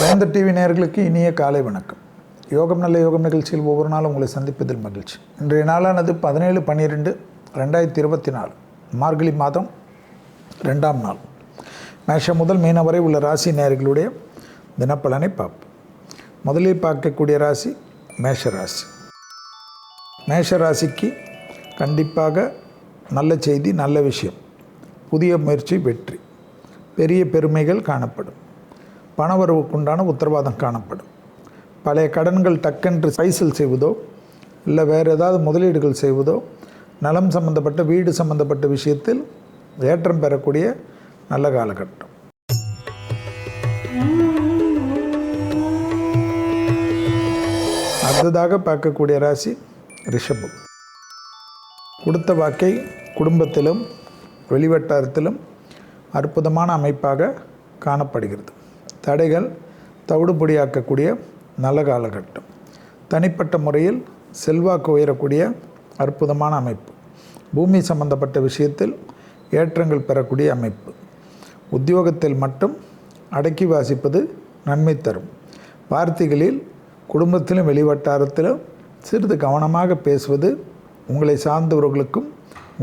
வேந்த TV நேர்களுக்கு இனிய காலை வணக்கம். யோகம் நல்ல யோகம் நிகழ்ச்சியில் ஒவ்வொரு நாளும் உங்களை சந்திப்பதில் மகிழ்ச்சி. இன்றைய நாளானது பதினேழு பன்னிரெண்டு ரெண்டாயிரத்தி இருபத்தி நாலு மார்கழி மாதம் ரெண்டாம் நாள். மேஷம் முதல் மீனம் வரை உள்ள ராசி நேர்களுடைய தினப்பலனை பார்ப்போம். முதலில் பார்க்கக்கூடிய ராசி மேஷ ராசி. மேஷ ராசிக்கு கண்டிப்பாக நல்ல செய்தி நல்ல விஷயம். புதிய முயற்சி வெற்றி. பெரிய பெருமைகள் காணப்படும். பணவரவுக்குண்டான உத்தரவாதம் காணப்படும். பழைய கடன்கள் டக்கென்று பைசல் செய்வதோ இல்லை வேறு ஏதாவது முதலீடுகள் செய்வதோ நலம் சம்பந்தப்பட்ட வீடு சம்பந்தப்பட்ட விஷயத்தில் ஏற்றம் பெறக்கூடிய நல்ல காலகட்டம். அடுத்ததாக பார்க்கக்கூடிய ராசி ரிஷபம். கொடுத்த வாக்கை குடும்பத்திலும் வெளிவட்டாரத்திலும் அற்புதமான அமைப்பாக காணப்படுகிறது. தடைகள் தவிடுபடியாக்கக்கூடிய நல்ல காலகட்டம். தனிப்பட்ட முறையில் செல்வாக்கு உயரக்கூடிய அற்புதமான அமைப்பு. பூமி சம்பந்தப்பட்ட விஷயத்தில் ஏற்றங்கள் பெறக்கூடிய அமைப்பு. உத்தியோகத்தில் மட்டும் அடக்கி வாசிப்பது நன்மை தரும். வார்த்தைகளில் குடும்பத்திலும் வெளிவட்டாரத்திலும் சிறிது கவனமாக பேசுவது உங்களை சார்ந்தவர்களுக்கும்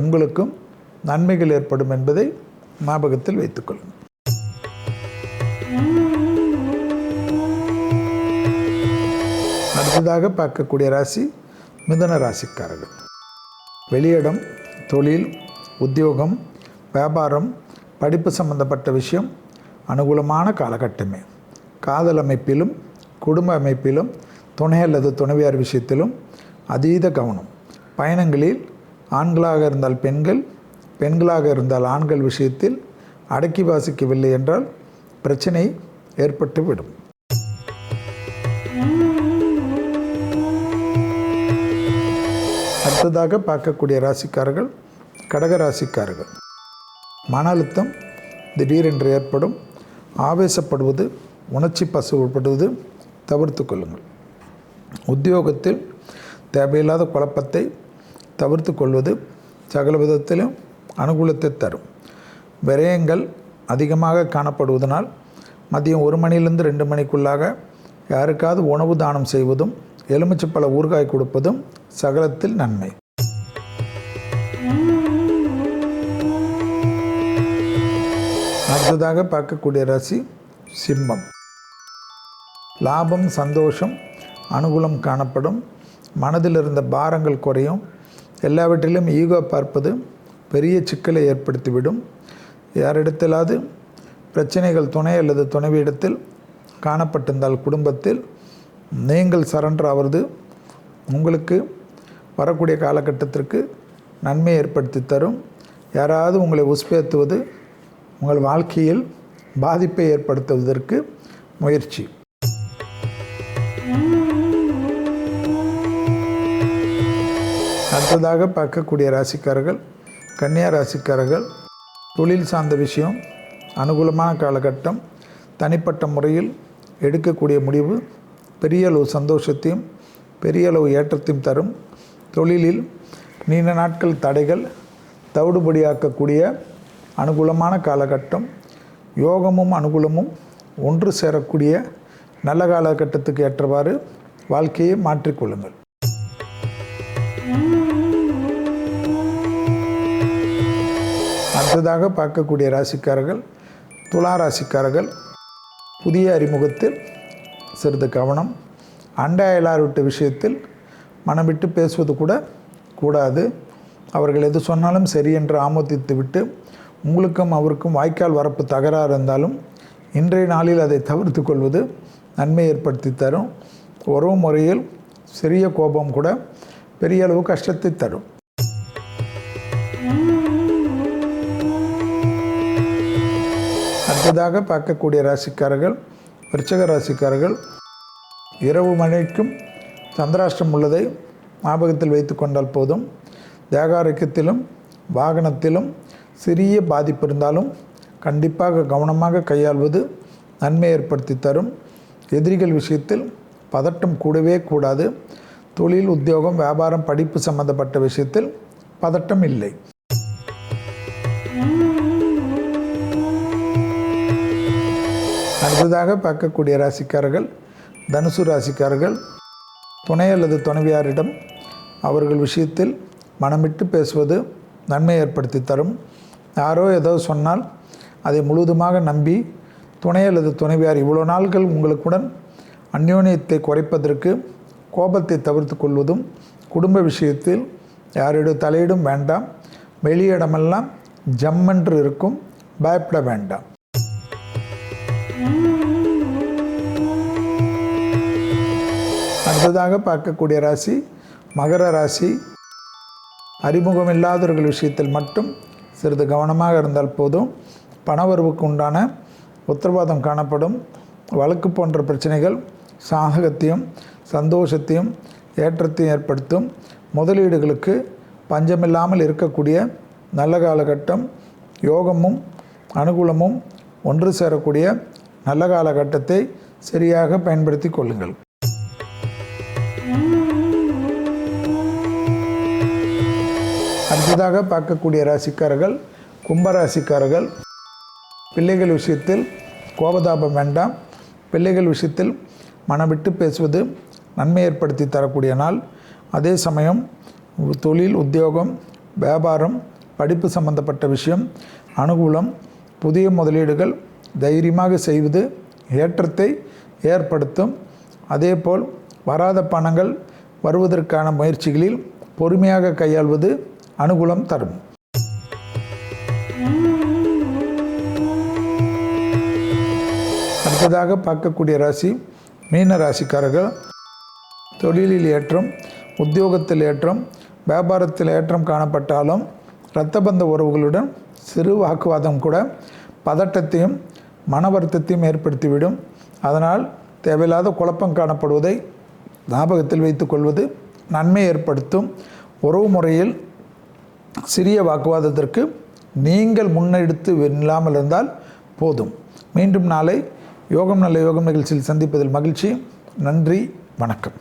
உங்களுக்கும் நன்மைகள் ஏற்படும் என்பதை ஞாபகத்தில் வைத்துக்கொள்ளுங்கள். அடுத்ததாக பார்க்கக்கூடிய ராசி மிதன ராசிக்காரர்கள். வெளியிடம் தொழில் உத்தியோகம் வியாபாரம் படிப்பு சம்பந்தப்பட்ட விஷயம் அனுகூலமான காலகட்டமே. காதல் அமைப்பிலும் குடும்ப அமைப்பிலும் துணை அல்லது துணைவியார் விஷயத்திலும் அதீத கவனம். பயணங்களில் ஆண்களாக இருந்தால் பெண்கள் பெண்களாக இருந்தால் ஆண்கள் விஷயத்தில் அடக்கி வாசிக்கவில்லை என்றால் பிரச்சனை ஏற்பட்டுவிடும். அடுத்ததாக பார்க்கக்கூடிய ராசிக்காரர்கள் கடக ராசிக்காரர்கள். மன அழுத்தம் திடீரென்று ஏற்படும். ஆவேசப்படுவது உணர்ச்சி பசுப்படுவது தவிர்த்து கொள்ளுங்கள். உத்தியோகத்தில் தேவையில்லாத குழப்பத்தை தவிர்த்து கொள்வது சகல விதத்திலும் அனுகூலத்தை தரும். விரயங்கள் அதிகமாக காணப்படுவதனால் மதியம் ஒரு மணியிலிருந்து ரெண்டு மணிக்குள்ளாக யாருக்காவது உணவு தானம் செய்வதும் எலுமிச்சப்பழ ஊறுகாய் கொடுப்பதும் சகலத்தில் நன்மை. அடுத்ததாக பார்க்கக்கூடிய ராசி சிம்மம். லாபம் சந்தோஷம் அனுகூலம் காணப்படும். மனதில் இருந்த பாரங்கள் குறையும். எல்லாவற்றிலும் ஈகோ பார்ப்பது பெரிய சிக்கலை ஏற்படுத்திவிடும். யாரிடத்திலாவது பிரச்சனைகள் துணை அல்லது துணைவியிடத்தில் காணப்பட்டிருந்தால் குடும்பத்தில் நீங்கள் சரண்டர் ஆவது உங்களுக்கு வரக்கூடிய காலகட்டத்திற்கு நன்மை ஏற்படுத்தி தரும். யாராவது உங்களை உஸ்பேத்துவது உங்கள் வாழ்க்கையில் பாதிப்பை ஏற்படுத்துவதற்கு முயற்சி. அடுத்ததாக பார்க்கக்கூடிய ராசிக்காரர்கள் கன்னியா ராசிக்காரர்கள் தொழில் சார்ந்த விஷயம் அனுகூலமான காலகட்டம் தனிப்பட்ட முறையில் எடுக்கக்கூடிய முடிவு பெரிய அளவு சந்தோஷத்தையும் பெரிய அளவு ஏற்றத்தையும் தரும். தொழிலில் நீண்ட நாட்கள் தடைகள் தவிடுபடியாக்கக்கூடிய அனுகூலமான காலகட்டம் யோகமும் அனுகூலமும் ஒன்று சேரக்கூடிய நல்ல காலகட்டத்துக்கு ஏற்றவாறு வாழ்க்கையை மாற்றிக்கொள்ளுங்கள் அடுத்ததாக பார்க்கக்கூடிய ராசிக்காரர்கள் துலா ராசிக்காரர்கள் புதிய அறிமுகத்தில் சிறிது கவனம். அண்டை அயலார் விட்டு விஷயத்தில் மனம் விட்டு பேசுவது கூட கூடாது. அவர்கள் எது சொன்னாலும் சரி என்று ஆமோதித்து விட்டு உங்களுக்கும் அவருக்கும் வாய்க்கால் வரப்பு தகராறு இருந்தாலும் இன்றைய நாளில் அதை தவிர்த்து கொள்வது நன்மை ஏற்படுத்தி தரும். உறவு முறையில் சிறிய கோபம் கூட பெரிய அளவு கஷ்டத்தை தரும். அடுத்ததாக பார்க்கக்கூடிய ராசிக்காரர்கள் விருச்சக ராசிக்காரர்கள் இரவு மணிக்கும் சந்திராஷ்டம் உள்ளதை ஞாபகத்தில் வைத்து கொண்டால் போதும். தேகாரோக்கியத்திலும் வாகனத்திலும் சிறிய பாதிப்பு இருந்தாலும் கண்டிப்பாக கவனமாக கையாள்வது நன்மை ஏற்படுத்தி தரும். எதிரிகள் விஷயத்தில் பதட்டம் கூடவே கூடாது. தொழில் உத்தியோகம் வியாபாரம் படிப்பு சம்பந்தப்பட்ட விஷயத்தில் பதட்டம் இல்லை. அடுத்ததாக பார்க்கக்கூடிய ராசிக்காரர்கள் தனுசு ராசிக்காரர்கள் துணை அல்லது துணைவியாரிடம் அவர்கள் விஷயத்தில் மனமிட்டு பேசுவது நன்மை ஏற்படுத்தி தரும். யாரோ ஏதோ சொன்னால் அதை முழுவதுமாக நம்பி துணை அல்லது துணைவியார் இவ்வளோ நாள்கள் உங்களுக்குடன் அந்யோன்யத்தை குறைப்பதற்கு கோபத்தை தவிர்த்து கொள்வதும் குடும்ப விஷயத்தில் யாரிடம் தலையிடும் வேண்டாம் வெளியிடமெல்லாம் ஜம்மென்று இருக்கும் பயப்பட வேண்டாம். அடுத்ததாக பார்க்கக்கூடிய ராசி மகர ராசி. அறிமுகம் இல்லாதவர்கள் விஷயத்தில் மட்டும் சிறிது கவனமாக இருந்தால் போதும். பணவரவுக்கு உண்டான உத்தரவாதம் காணப்படும். வழக்கு போன்ற பிரச்சனைகள் சாககத்தையும் சந்தோஷத்தையும் ஏற்றத்தையும் ஏற்படுத்தும். முதலீடுகளுக்கு பஞ்சமில்லாமல் இருக்கக்கூடிய நல்ல காலகட்டம் யோகமும் அனுகூலமும் ஒன்று சேரக்கூடிய நல்ல காலகட்டத்தை சரியாக பயன்படுத்தி கொள்ளுங்கள். அடுத்ததாக பார்க்கக்கூடிய ராசிக்காரர்கள் கும்ப ராசிக்காரர்கள் பிள்ளைகள் விஷயத்தில் கோபதாபம் வேண்டாம். பிள்ளைகள் விஷயத்தில் மனவிட்டு பேசுவது நன்மை ஏற்படுத்தி தரக்கூடிய நாள். அதே சமயம் தொழில் உத்தியோகம் வியாபாரம் படிப்பு சம்பந்தப்பட்ட விஷயம் அனுகூலம் புதிய முதலீடுகள் தைரியமாக செய்வது ஏற்றத்தை ஏற்படுத்தும். அதேபோல் வராத பணங்கள் வருவதற்கான முயற்சிகளில் பொறுமையாக கையாள்வது அனுகூலம் தரும். அடுத்ததாக பார்க்கக்கூடிய ராசி மீன ராசிக்காரர்கள். தொழிலில் ஏற்றம் உத்தியோகத்தில் ஏற்றம் வியாபாரத்தில் ஏற்றம் காணப்பட்டாலும் இரத்தபந்த உறவுகளுடன் சிறு வாக்குவாதம் கூட பதட்டத்தையும் மன வருத்தத்தையும் ஏற்படுத்திவிடும். அதனால் தேவையில்லாத குழப்பம் காணப்படுவதை ஞாபகத்தில் வைத்துக்கொள்வது நன்மை ஏற்படுத்தும் உறவு முறையில் சிறிய வாக்குவாதத்திற்கு நீங்கள் முன்னெடுத்து இல்லாமல் இருந்தால் போதும். மீண்டும் நாளை யோகம் நல்ல யோகம் நிகழ்ச்சியில் சந்திப்பதில் மகிழ்ச்சி. நன்றி வணக்கம்.